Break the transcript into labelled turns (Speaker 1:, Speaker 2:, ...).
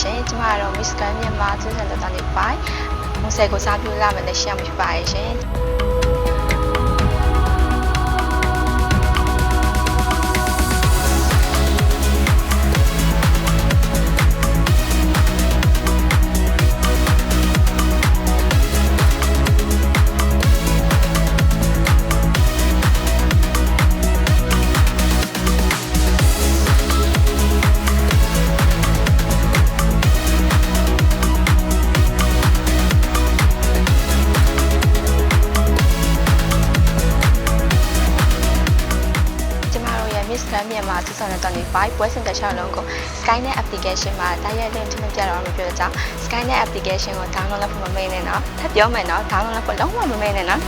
Speaker 1: ရှင်ကျမကတော့ Miss Grand မြန်မာ2025မူဆယ်ကိုစားပြုလာမယ်လက်ရှိရမှာဖြစ်ပါရဲ့ရှင် တို့ရဲ့ Miss Grand မြန်မာ2025ပွဲစဉ်တစ်ခြားလုံးကို Skynet application မှာတိုက်ရိုက် link ထုတ်ပြတော့မှာပြောတဲ့ကြောင့် Skynet application ကို download လုပ်ဖို့မမေ့နဲ့နော်ထပ်ပြောမယ်နော် download လုပ်ဖို့လုံးဝမမေ့နဲ့နော်